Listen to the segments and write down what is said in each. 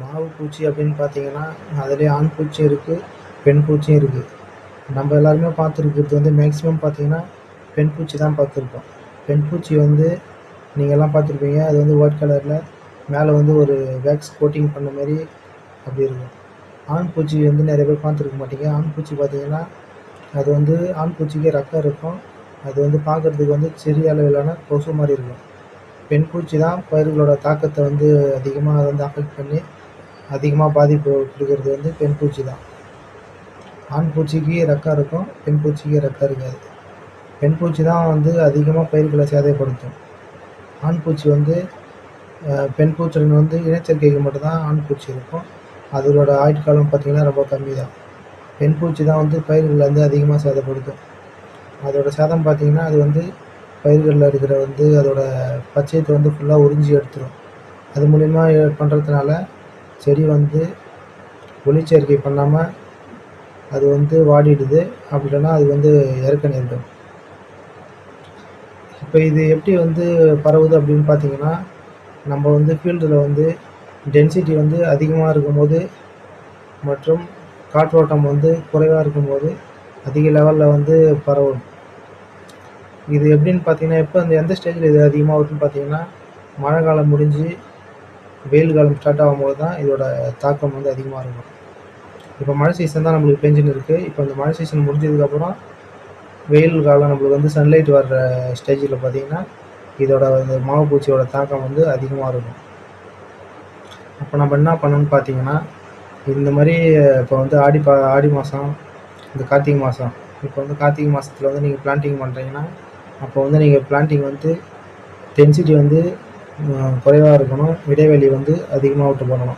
மாவு பூச்சி அப்படின்னு பார்த்தீங்கன்னா அதிலே ஆண் பூச்சியும் இருக்குது பெண் பூச்சியும் இருக்குது நம்ம எல்லாருமே பார்த்துருக்கிறது வந்து மேக்ஸிமம் பார்த்தீங்கன்னா பெண் பூச்சி தான் பார்த்துருப்போம். பெண் பூச்சி வந்து நீங்கள்லாம் பார்த்துருப்பீங்க அது வந்து ஒயிட் கலரில் மேலே வந்து ஒரு வேக்ஸ் கோட்டிங் பண்ண மாதிரி அப்படி இருக்கும். ஆண் பூச்சி வந்து நிறைய பேர் பார்த்துருக்க மாட்டீங்க. ஆண் பூச்சி பார்த்தீங்கன்னா அது வந்து ஆண் பூச்சிக்கு ரக்கம் இருக்கும். அது வந்து பார்க்குறதுக்கு வந்து சிறிய அளவிலான கொசு மாதிரி இருக்கும். பெண் பூச்சி தான் பயிர்களோட தாக்கத்தை வந்து அதிகமாக அதை வந்து அஃபெக்ட் பண்ணி அதிகமாக பாதிப்பு கொடுக்கறது வந்து பெண் பூச்சி தான். ஆண் பூச்சிக்கு ரெக்கம் இருக்கும் பெண் பூச்சிக்கு ரெக்கம் இருக்காது. பெண் பூச்சி தான் வந்து அதிகமாக பயிர்களை சேதப்படுத்தும். ஆண் பூச்சி வந்து பெண் பூச்சியுடன் வந்து இனச்சேர்க்கைக்கு மட்டும்தான் ஆண் பூச்சி இருக்கும். அதோட ஆயுட்காலம் பார்த்திங்கன்னா ரொம்ப கம்மி தான் பெண் பூச்சி தான் வந்து பயிர்களை வந்து அதிகமாக சேதப்படுத்தும். அதோட சேதம் பார்த்திங்கன்னா அது வந்து பயிர்களில் இருக்கிற வந்து அதோட பச்சையத்தை வந்து ஃபுல்லாக உறிஞ்சி எடுத்துரும். அது மூலிமா பண்ணுறதுனால செடி வந்து ஒளிச்சேர்க்கை பண்ணாமல் அது வந்து வாடிடுது. அப்படி இல்லைன்னா அது வந்து இறக்க நேரிடும். இப்போ இது எப்படி வந்து பரவுது அப்படின்னு பார்த்தீங்கன்னா நம்ம வந்து ஃபீல்டில் வந்து டென்சிட்டி வந்து அதிகமாக இருக்கும்போது மற்றும் காற்றோட்டம் வந்து குறைவாக இருக்கும்போது அதிக லெவலில் வந்து பரவும். இது எப்படின்னு பார்த்தீங்கன்னா எப்போ அந்த எந்த ஸ்டேஜில் இது அதிகமாக வருதுன்னு பார்த்தீங்கன்னா மழை காலம் முடிஞ்சு வெயில் காலம் ஸ்டார்ட் ஆகும்போது தான் இதோட தாக்கம் வந்து அதிகமாக இருக்கும். இப்போ மழை சீசன் தான் நம்மளுக்கு பெஞ்சுன்னு இருக்குது இப்போ இந்த மழை சீசன் முடிஞ்சதுக்கப்புறம் வெயில் காலம் நம்மளுக்கு வந்து சன்லைட் வர்ற ஸ்டேஜில் பார்த்தீங்கன்னா இதோட இந்த மாவு தாக்கம் வந்து அதிகமாக இருக்கும். அப்போ நம்ம என்ன பண்ணணும்னு பார்த்தீங்கன்னா இந்த மாதிரி இப்போ வந்து ஆடி பா ஆடி மாதம் இந்த கார்த்திகை மாதம் இப்போ வந்து கார்த்திகை மாதத்தில் வந்து நீங்கள் பிளான்டிங் பண்ணுறீங்கன்னா அப்போ வந்து நீங்கள் பிளான்டிங் வந்து டென்சிட்டி வந்து குறைவாக இருக்கணும். இடைவெளி வந்து அதிகமாக விட்டு பண்ணணும்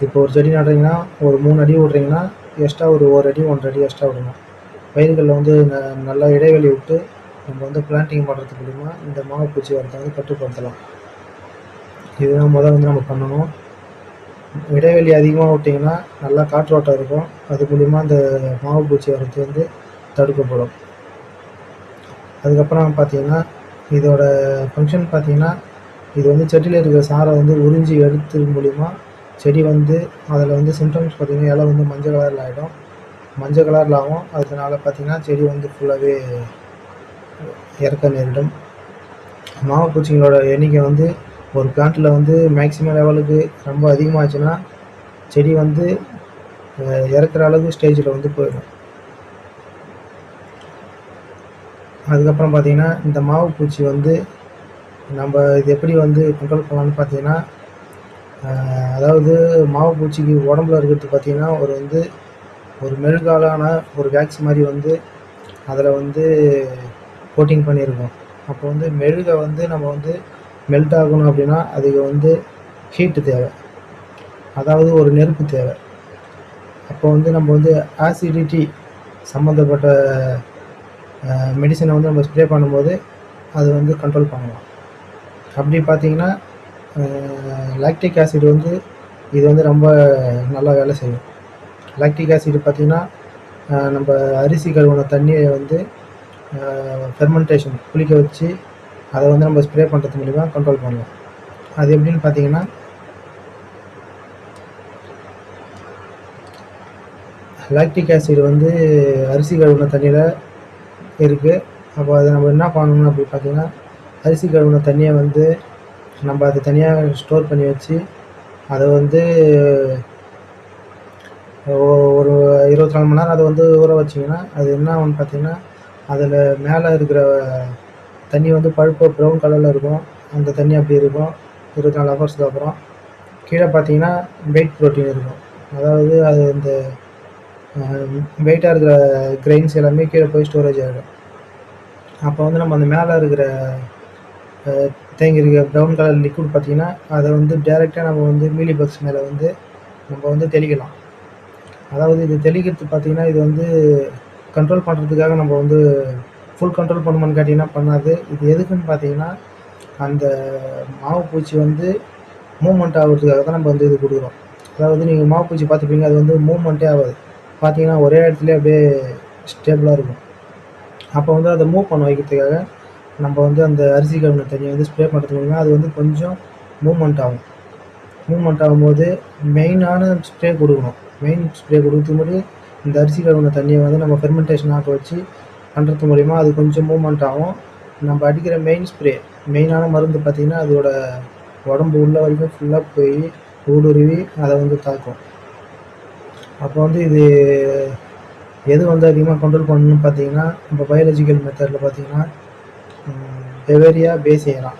இப்போ ஒரு செடி நடுறீங்கன்னா ஒரு மூணு அடி விட்றீங்கன்னா எக்ஸ்ட்ரா ஒரு ஒரு அடி ஒன்றரை அடி எக்ஸ்ட்ரா விடணும். பயிர்களில் வந்து ந- நல்லா இடைவெளி விட்டு நம்ம வந்து பிளான்டிங் பண்ணுறது மூலிமா இந்த மாவு பூச்சி வரத்தை வந்து கட்டுப்படுத்தலாம். இதுதான் முதல் வந்து நம்ம பண்ணணும். இடைவெளி அதிகமாக விட்டிங்கன்னா நல்லா காற்றோட்டம் இருக்கும். அது மூலிமா அந்த மாவு பூச்சி வந்து தடுக்கப்படும். அதுக்கப்புறம் பார்த்தீங்கன்னா இதோட ஃபங்க்ஷன் பார்த்தீங்கன்னா இது வந்து செடியில் இருக்கிற சாரை வந்து உறிஞ்சி எடுத்து மூலிமா செடி வந்து அதில் வந்து சிம்டம்ஸ் பார்த்தீங்கன்னா இலை வந்து மஞ்சள் கலரில் ஆகிடும் மஞ்சள் கலரில் ஆகும். அதனால் பார்த்தீங்கன்னா செடி வந்து ஃபுல்லாகவே இறக்க நேரிடும். மாவப்பூச்சிங்களோட எண்ணிக்கை வந்து ஒரு பிளான்ட்டில் வந்து மேக்ஸிமம் லெவலுக்கு ரொம்ப அதிகமாகச்சுன்னா செடி வந்து இறக்குற அளவுக்கு ஸ்டேஜில் வந்து போயிடும். அதுக்கப்புறம் பார்த்தீங்கன்னா இந்த மாவு பூச்சி வந்து நம்ம இது எப்படி வந்து கண்ட்ரோல் பண்ணலாம்னு பார்த்தீங்கன்னா அதாவது மாவு பூச்சிக்கு உடம்புல இருக்கிறது பார்த்திங்கன்னா ஒரு வந்து ஒரு மெழுகாலான ஒரு வேக்ஸ் மாதிரி வந்து அதில் வந்து கோட்டிங் பண்ணியிருக்கோம். அப்போ வந்து மெழுகை வந்து நம்ம வந்து மெல்ட் ஆகணும் அப்படின்னா அதுக்கு வந்து ஹீட்டு தேவை. அதாவது ஒரு நெருப்பு தேவை. அப்போ வந்து நம்ம வந்து ஆசிடிட்டி சம்மந்தப்பட்ட மெடிசனை வந்து நம்ம ஸ்ப்ரே பண்ணும்போது அது வந்து கண்ட்ரோல் பண்ணலாம். அப்படி பார்த்தீங்கன்னா லாக்டிக் ஆசிட் வந்து இது வந்து ரொம்ப நல்லா வேலை செய்யும். லாக்டிக் ஆசிட் பார்த்தீங்கன்னா நம்ம அரிசி கழுவுன தண்ணியை வந்து ஃபெர்மெண்டேஷன் புளிக்க வச்சு அதை வந்து நம்ம ஸ்ப்ரே பண்ணுறது மூலிமா கண்ட்ரோல் பண்ணலாம். அது எப்படின்னு பார்த்தீங்கன்னா லாக்டிக் ஆசிட் வந்து அரிசி கழுவுன தண்ணியில் இருக்குது அப்போ அதை நம்ம என்ன பண்ணணும் அப்படி பார்த்தீங்கன்னா அரிசி கழுவுன தண்ணியை வந்து நம்ம அதை தனியாக ஸ்டோர் பண்ணி வச்சு அதை வந்து ஒரு இருபத்தி நாலு மணி நேரம் அதை வந்து ஊற வச்சிங்கன்னா அது என்ன ஆகும்னு பார்த்தீங்கன்னா அதில் மேலே இருக்கிற தண்ணி வந்து பழுப்பு ப்ரௌன் கலரில் இருக்கும். அந்த தண்ணி அப்படி இருக்கும். இருபத்தி நாலு ஹவர்ஸ்க்கு அப்புறம். கீழே பார்த்தீங்கன்னா வெயிட் ப்ரோட்டீன் இருக்கும். அதாவது அது இந்த வெயிட்டாக இருக்கிற கிரெயின்ஸ் எல்லாமே கீழே போய் ஸ்டோரேஜ் ஆகிடும் அப்போ வந்து நம்ம அந்த மேலே இருக்கிற தேங்கி இருக்கிற ப்ரௌன் கலர் லிக்விட் பார்த்திங்கன்னா அதை வந்து டேரெக்டாக நம்ம வந்து மீலி பக்ஸ் மேலே வந்து நம்ம வந்து தெளிக்கலாம். அதாவது இது தெளிக்கிறது பார்த்தீங்கன்னா இது வந்து கண்ட்ரோல் பண்ணுறதுக்காக நம்ம வந்து ஃபுல் கண்ட்ரோல் பண்ணுமான்னு கேட்டிங்கன்னா பண்ணாது. இது எதுக்குன்னு பார்த்தீங்கன்னா அந்த மாவு பூச்சி வந்து மூவ்மெண்ட் ஆகுறதுக்காக தான் நம்ம வந்து இது கொடுக்குறோம். அதாவது நீங்கள் மாவு பூச்சி பார்த்துப்பீங்க அது வந்து மூவ்மெண்ட்டே ஆகாது. பார்த்தீங்கன்னா ஒரே இடத்துல அப்படியே ஸ்டேபிளாக இருக்கும். அப்போ வந்து அதை மூவ் பண்ண வைக்கிறதுக்காக நம்ம வந்து அந்த அரிசி கழுவின தண்ணியை வந்து ஸ்ப்ரே பண்ணுறது மூலிமா அது வந்து கொஞ்சம் மூவ்மெண்ட் ஆகும். மூவ்மெண்ட் ஆகும்போது மெயினான ஸ்ப்ரே கொடுக்கணும். மெயின் ஸ்ப்ரே கொடுக்கறது முன்னாடி இந்த அரிசி கழுவுன தண்ணியை வந்து நம்ம ஃபெர்மெண்டேஷன் ஆக வச்சு பண்ணுறது மூலிமா அது கொஞ்சம் மூவ்மெண்ட் ஆகும். நம்ம அடிக்கிற மெயின் ஸ்ப்ரே மெயினான மருந்து பார்த்திங்கன்னா அதோட உடம்பு உள்ள வரைக்கும் ஃபுல்லாக போய் ஊடுருவி அதை வந்து தாக்கும். அப்போ வந்து இது எது வந்து அதிகமாக கண்ட்ரோல் பண்ணணும்னு பார்த்தீங்கன்னா நம்ம பயாலஜிக்கல் மெத்தடில் பார்த்தீங்கன்னா பெவேரியா செய்யலாம்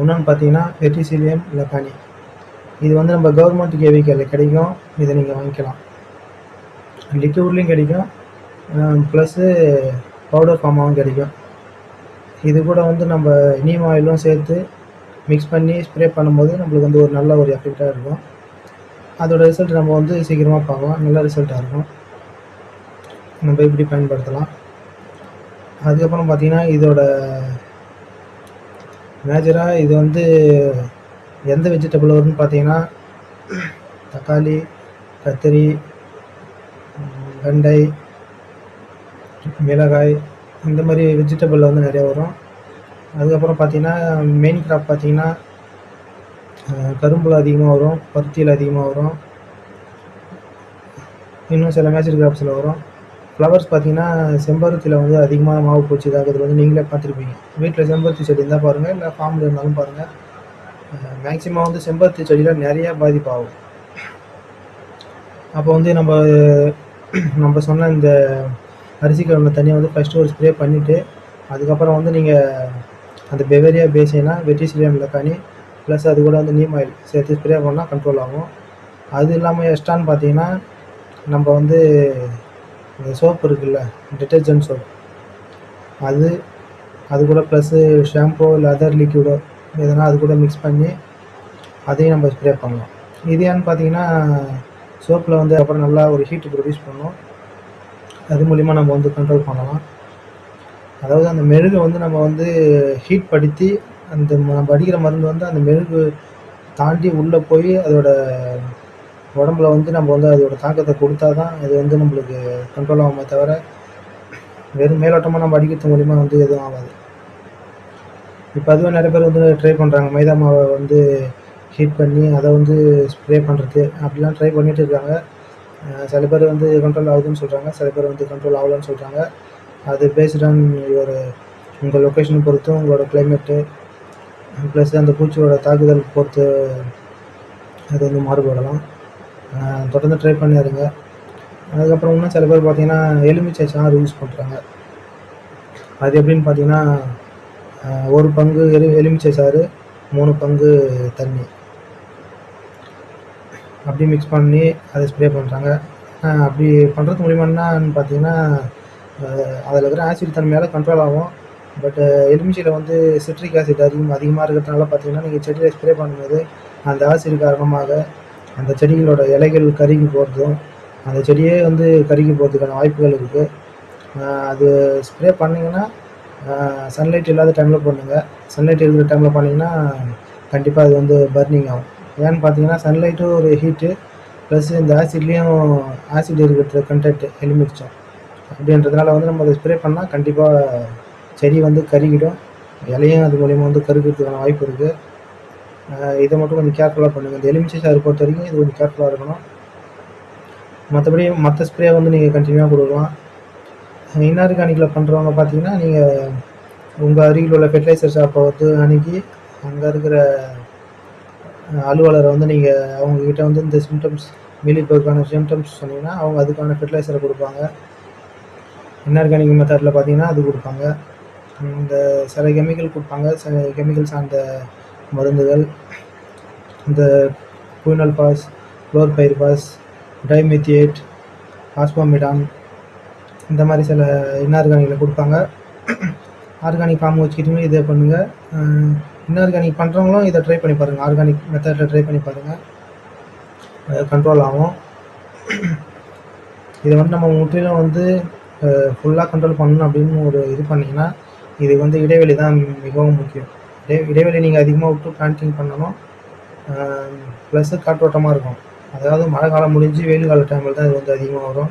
இன்னொன்று பார்த்தீங்கன்னா பெட்டிசிலியம் லெக்கானி இது வந்து நம்ம கவர்மெண்ட் கேவிக்கலில் கிடைக்கும். இதை நீங்கள் வாங்கிக்கலாம். லிக்யூட்லேயும் கிடைக்கும். ப்ளஸ்ஸு பவுடர் ஃபார்மாகவும் கிடைக்கும். இது கூட வந்து நம்ம நீம் ஆயிலும் சேர்த்து மிக்ஸ் பண்ணி ஸ்ப்ரே பண்ணும்போது நம்மளுக்கு வந்து ஒரு நல்ல ஒரு எஃபெக்டாக இருக்கும். அதோட ரிசல்ட் நம்ம வந்து சீக்கிரமாக பார்க்கலாம். நல்ல ரிசல்ட்டாக இருக்கும். நம்ம இப்படி பயன்படுத்தலாம். அதுக்கப்புறம் பார்த்தீங்கன்னா இதோட மேஜராக இது வந்து எந்த வெஜிடபிள் வரும்னு பார்த்தீங்கன்னா தக்காளி கத்திரி வெண்டை மிளகாய் இந்த மாதிரி வெஜிடபிள் வந்து நிறைய வரும். அதுக்கப்புறம் பார்த்தீங்கன்னா மெயின் கிராப் பார்த்தீங்கன்னா கரும்புல அதிகமாக வரும் பருத்தியில் அதிகமாக வரும். இன்னும் சில மேஜர் கிராப்ஸில் வரும். ஃப்ளவர்ஸ் பார்த்தீங்கன்னா செம்பருத்தியில் வந்து அதிகமாக மாவு பூச்சி இதாகிறது வந்து நீங்களே பார்த்துருப்பீங்க. வீட்டில் செம்பருத்தி செடி இருந்தால் பாருங்கள் இல்லை ஃபார்மில் இருந்தாலும் பாருங்கள் மேக்ஸிமம் வந்து செம்பருத்தி செடியில் நிறையா பாதிப்பாகும் அப்போ வந்து நம்ம நம்ம சொன்ன இந்த அரிசி கிழமை தண்ணியை வந்து ஃபஸ்ட்டு ஒரு ஸ்ப்ரே பண்ணிவிட்டு அதுக்கப்புறம் வந்து நீங்கள் அந்த பெவேரியா பேசினா வெட்டிசிலியம் லக்கானி ப்ளஸ் அது கூட வந்து நீம் ஆயில் சேர்த்து ஸ்ப்ரே பண்ணால் கண்ட்ரோல் ஆகும். அது இல்லாமல் எக்ஸ்ட்ரான்னு பார்த்தீங்கன்னா நம்ம வந்து அந்த சோப்பு இருக்குல்ல டிட்டர்ஜென்ட் சோப் அது அது கூட ப்ளஸ்ஸு ஷாம்போ இல்லை அதர் லிக்யூடோ எதனா அது கூட மிக்ஸ் பண்ணி அதையும் நம்ம ஸ்ப்ரே பண்ணலாம். இது ஏன்னு பார்த்தீங்கன்னா சோப்பில் வந்து அப்புறம் நல்லா ஒரு ஹீட்டு ப்ரொடியூஸ் பண்ணும். அது மூலிமா நம்ம வந்து கண்ட்ரோல் பண்ணலாம். அதாவது அந்த மெழுகை வந்து நம்ம வந்து ஹீட் படுத்தி அந்த நம்ம அடிக்கிற மருந்து வந்து அந்த மெழுகு தாண்டி உள்ளே போய் அதோட உடம்புல வந்து நம்ம வந்து அதோட தாக்கத்தை கொடுத்தா தான் அது வந்து நம்மளுக்கு கண்ட்ரோல் ஆகுமே தவிர வெறும் மேலோட்டமாக நம்ம அடிக்கிறது மூலிமா வந்து எதுவும் ஆகாது. இப்போ அதுவே நிறைய பேர் வந்து ட்ரை பண்ணுறாங்க மைதா மாவை வந்து ஹீட் பண்ணி அதை வந்து ஸ்ப்ரே பண்ணுறது அப்படிலாம் ட்ரை பண்ணிட்டு இருக்காங்க. சில பேர் வந்து கண்ட்ரோல் ஆகுதுன்னு சொல்கிறாங்க சில பேர் வந்து கண்ட்ரோல் ஆகலன்னு சொல்கிறாங்க அது பேஸ்ட் ஆன் ஒரு உங்கள் லொக்கேஷனை பொறுத்து உங்களோட கிளைமேட்டு ப்ளஸ் அந்த பூச்சியோட தாக்குதல் பொறுத்து அது வந்து மாறுபடலாம். தொடர்ந்து ட்ரை பண்ணிடுங்க அதுக்கப்புறம் இன்னும் சில பேர் பார்த்தீங்கன்னா எலுமிச்சை சாறு யூஸ் பண்ணுறாங்க அது எப்படின்னு பார்த்தீங்கன்னா ஒரு பங்கு எலு எலுமிச்சை சாறு மூணு பங்கு தண்ணி. அப்படி மிக்ஸ் பண்ணி அதை ஸ்ப்ரே பண்ணுறாங்க அப்படி பண்ணுறது மூலிமா என்னன்னு பார்த்தீங்கன்னா அதில் இருக்கிற ஆசிட் தன்மையால் கண்ட்ரோல் ஆகும். பட் எலுமிச்சையில் வந்து சிட்ரிக் ஆசிட் அதிகம் அதிகமாக இருக்கிறதுனால பார்த்தீங்கன்னா நீங்கள் செடியில் ஸ்ப்ரே பண்ணும்போது அந்த ஆசிட் காரணமாக அந்த செடிகளோட இலைகள் கருகி போகிறதும் அந்த செடியே வந்து கருகி போகிறதுக்கான வாய்ப்புகள் இருக்குது அது ஸ்ப்ரே பண்ணிங்கன்னா சன்லைட் இல்லாத டைமில் பண்ணுங்கள் சன்லைட் இருக்கிற டைமில் பண்ணிங்கன்னா கண்டிப்பாக அது வந்து பர்னிங் ஆகும். ஏன்னு பார்த்தீங்கன்னா சன்லைட்டும் ஒரு ஹீட்டு ப்ளஸ் இந்த ஆசிட்லேயும் ஆசிட் இருக்கிற கண்டென்ட் எலுமிச்சம் அப்படின்றதுனால வந்து நம்ம அதை ஸ்ப்ரே பண்ணால் கண்டிப்பாக செடி வந்து கருகிடும். இலையும் அது மூலிமா வந்து கருகிறதுக்கான வாய்ப்பு இருக்குது இதை மட்டும் கொஞ்சம் கேர்ஃபுல்லாக பண்ணுங்கள் இந்த எலுமிச்சை சாறு பொறுத்த வரைக்கும் இது கொஞ்சம் கேர்ஃபுல்லாக இருக்கணும். மற்றபடி மற்ற ஸ்ப்ரே வந்து நீங்கள் கண்டினியூவாக கொடுக்கலாம். இன்ஆர்கானிக்கில் பண்ணுறவங்க பார்த்தீங்கன்னா நீங்கள் உங்கள் அருகில் உள்ள ஃபெர்டிலைசர் ஷாப்பை வந்து அணுகி அங்கே இருக்கிற அலுவலரை வந்து நீங்கள் அவங்கக்கிட்ட வந்து இந்த சிம்டம்ஸ் மீலிபர்க்கான சிம்டம்ஸ் சொன்னீங்கன்னா அவங்க அதுக்கான ஃபெர்டிலைசரை கொடுப்பாங்க. இன்ஆர்கானிக் மெத்தடில் பார்த்தீங்கன்னா அது கொடுப்பாங்க. இந்த சில கெமிக்கல் கொடுப்பாங்க. சில கெமிக்கல் சார்ந்த மருந்துகள் இந்த புயினல் பாஸ் குளோர்பைர் பாஸ் டைமித்தியேட் ஆஸ்பாமிடான் இந்த மாதிரி சில இன்ஆர்கானிக்கில் கொடுப்பாங்க. ஆர்கானிக் ஃபார்ம் வச்சுக்கிட்டுமே இதை பண்ணுங்கள் இன்ஆர்கானிக் பண்ணுறவங்களும் இதை ட்ரை பண்ணி பாருங்கள் ஆர்கானிக் மெத்தடில் ட்ரை பண்ணி பாருங்கள் கண்ட்ரோல் ஆகும். இதை வந்து நம்ம முற்றிலும் வந்து ஃபுல்லாக கண்ட்ரோல் பண்ணணும் அப்படின்னு ஒரு இது பண்ணிங்கன்னா இது வந்து இடைவெளி தான் மிகவும் முக்கியம். இடைவெளி நீங்கள் அதிகமாக விட்டு பிளான்டிங் பண்ணணும். ப்ளஸ்ஸு காற்றோட்டமாக இருக்கும். அதாவது மழை காலம் முடிஞ்சு வெயில் கால டைமில் தான் இது வந்து அதிகமாக வரும்.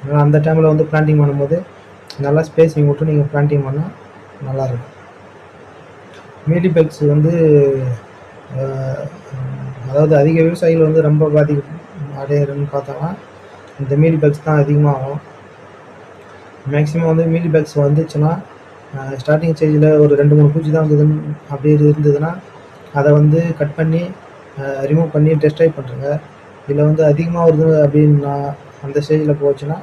அதனால் அந்த டைமில் வந்து பிளான்டிங் பண்ணும்போது நல்லா ஸ்பேஸிங் விட்டு நீங்கள் பிளான்டிங் பண்ணால் நல்லாயிருக்கும் மீலி பேக்ஸ் வந்து அதாவது அதிக விவசாயிகள் வந்து ரொம்ப பாதிக்க அடையிறன்னு பார்த்தோம்னா இந்த மீலி பக்ஸ் தான் அதிகமாகும் மேக்ஸிமம் வந்து மீலி பக்ஸ் வந்துச்சுன்னா ஸ்டார்டிங் ஸ்டேஜில் ஒரு ரெண்டு மூணு பூச்சி தான் வந்ததுன்னு அப்படி இருந்ததுன்னா அதை வந்து கட் பண்ணி ரிமூவ் பண்ணி டெஸ்ட் டெஸ்ட்ரைவ் பண்ணுறங்க இதில் வந்து அதிகமாக வருது அப்படின்னா அந்த ஸ்டேஜில் போச்சுன்னா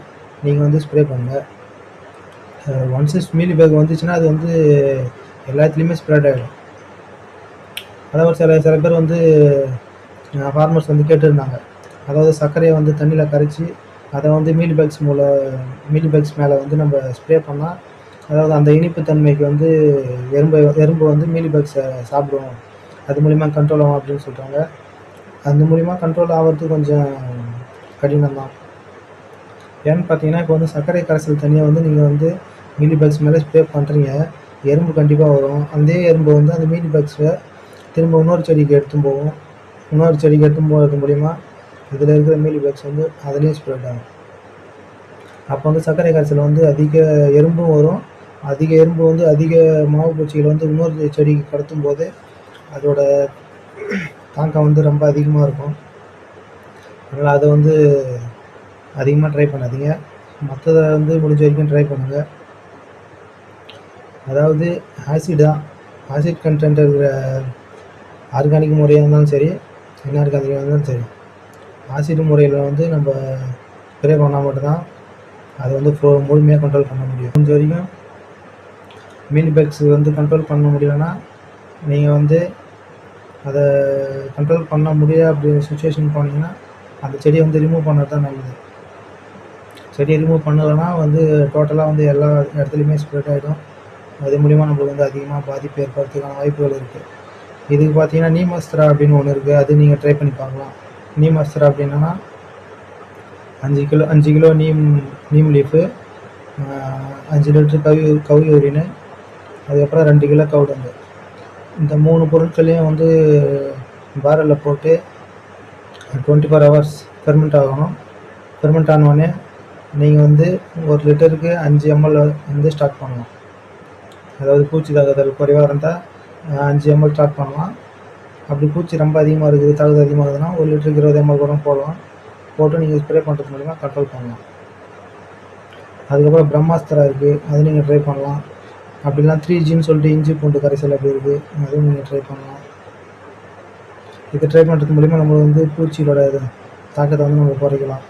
நீங்கள் வந்து ஸ்ப்ரே பண்ணுங்கள் ஒன்ஸ் மீலி பேக் வந்துச்சுன்னா அது வந்து எல்லாத்துலேயுமே ஸ்ப்ரெட் ஆகிடும் அதாவது சில சில பேர் வந்து ஃபார்மர்ஸ் வந்து கேட்டுருந்தாங்க. அதாவது சர்க்கரையை வந்து தண்ணியில் கரைச்சி அதை வந்து மீலி பேக்ஸ் மூலம் மீலி பேக்ஸ் மேலே வந்து நம்ம ஸ்ப்ரே பண்ணால் அதாவது அந்த இனிப்பு தன்மைக்கு வந்து எறும்பு எறும்பு வந்து மீலி பேக்ஸை சாப்பிடும். அது மூலிமா கண்ட்ரோல் ஆகும் அப்படின்னு சொல்கிறாங்க அந்த மூலிமா கண்ட்ரோல் ஆகிறது கொஞ்சம் கடினம் தான் ஏன்னு பார்த்தீங்கன்னா இப்போ வந்து சர்க்கரை கரைசல் தனியாக வந்து நீங்கள் வந்து மீலி பேக்ஸ் மேலே ஸ்ப்ரே பண்ணுறீங்க எறும்பு கண்டிப்பாக வரும். அதே எறும்பு வந்து அந்த மீலி பேக்ஸை திரும்ப இன்னொரு செடிக்கு எடுத்துன்னு போகும். இன்னொரு செடிக்கு எடுத்து போகிறது மூலிமா இதில் இருக்கிற மீலி பேக்ஸ் வந்து அதுலேயும் ஸ்ப்ரெட் ஆகும். அப்போ வந்து சர்க்கரை கரைசல் வந்து அதிக எறும்பும் வரும். அதிக எறும்பு வந்து அதிக மாவு பூச்சிகள் வந்து இன்னொரு செடிக்கு கடத்தும் போது அதோட தாக்கம் வந்து ரொம்ப அதிகமாக இருக்கும். அதனால் அதை வந்து அதிகமாக ட்ரை பண்ணாதீங்க. மற்றதை வந்து முடிஞ்ச வரைக்கும் ட்ரை பண்ணுங்கள் அதாவது ஆசிடாக ஆசிட் கண்டென்ட் இருக்கிற ஆர்கானிக் முறையாக இருந்தாலும் சரி இன்ஆர்கானிக்காக இருந்தாலும் சரி ஆசிட் முறையில் வந்து நம்ம ஸ்ப்ரே பண்ணால் மட்டும்தான் அதை வந்து ஃபுல் முழுமையாக கண்ட்ரோல் பண்ண முடியும். முடிஞ்ச வரைக்கும் மீன் பேக்ஸ் வந்து கண்ட்ரோல் பண்ண முடியலன்னா நீங்கள் வந்து அதை கண்ட்ரோல் பண்ண முடியாது அப்படிங்கிற சுச்சுவேஷன் போனீங்கன்னா அந்த செடியை வந்து ரிமூவ் பண்ணது தான் நல்லது. செடியை ரிமூவ் பண்ணலைன்னா வந்து டோட்டலாக வந்து எல்லா இடத்துலையுமே ஸ்ப்ரெட் ஆகிடும் அது மூலிமா நம்மளுக்கு வந்து அதிகமாக பாதிப்பு ஏற்படுறதுக்கான வாய்ப்புகள் இருக்குது இதுக்கு பார்த்தீங்கன்னா நீமஸ்திரா அப்படின்னு ஒன்று இருக்குது அது நீங்கள் ட்ரை பண்ணி பார்க்கலாம். நீமஸ்திரா அப்படின்னா அஞ்சு கிலோ அஞ்சு கிலோ நீம் நீம் லீஃபு அஞ்சு லிட்டர் கவி கவி யூரினு அதுக்கப்புறம் ரெண்டு கிலோ கவுடங்கு இந்த மூணு பொருட்களையும் வந்து பேரலில் போட்டு டுவெண்ட்டி ஃபோர் ஹவர்ஸ் ஃபெர்மெண்ட் ஆகணும். ஃபெர்மெண்ட் ஆனோடனே நீங்கள் வந்து ஒரு லிட்டருக்கு அஞ்சு எம்எல் வந்து ஸ்டார்ட் பண்ணலாம். அதாவது பூச்சி தாக்குதல் குறைவாக இருந்தால் அஞ்சு எம்எல் ஸ்டார்ட் பண்ணலாம். அப்படி பூச்சி ரொம்ப அதிகமாக இருக்குது தாக்குதல் அதிகமாக இருக்குதுன்னா ஒரு லிட்டருக்கு இருபது எம்எல் கூட போடலாம். போட்டு நீங்கள் ஸ்ப்ரே பண்ணுறது மூலிமா கண்ட்ரோல் பண்ணலாம். அதுக்கப்புறம் பிரம்மாஸ்திரா இருக்குது அது நீங்கள் ட்ரை பண்ணலாம். அப்படிலாம் த்ரீ ஜின்னு சொல்லிட்டு இஞ்சி பூண்டு கரைசல் அப்படி இருக்குது அதுவும் நீங்கள் ட்ரை பண்ணலாம். இதை ட்ரை பண்ணுறது மூலிமா நம்ம வந்து பூச்சியோட தாக்கத்தை வந்து நம்ம குறைக்கலாம்.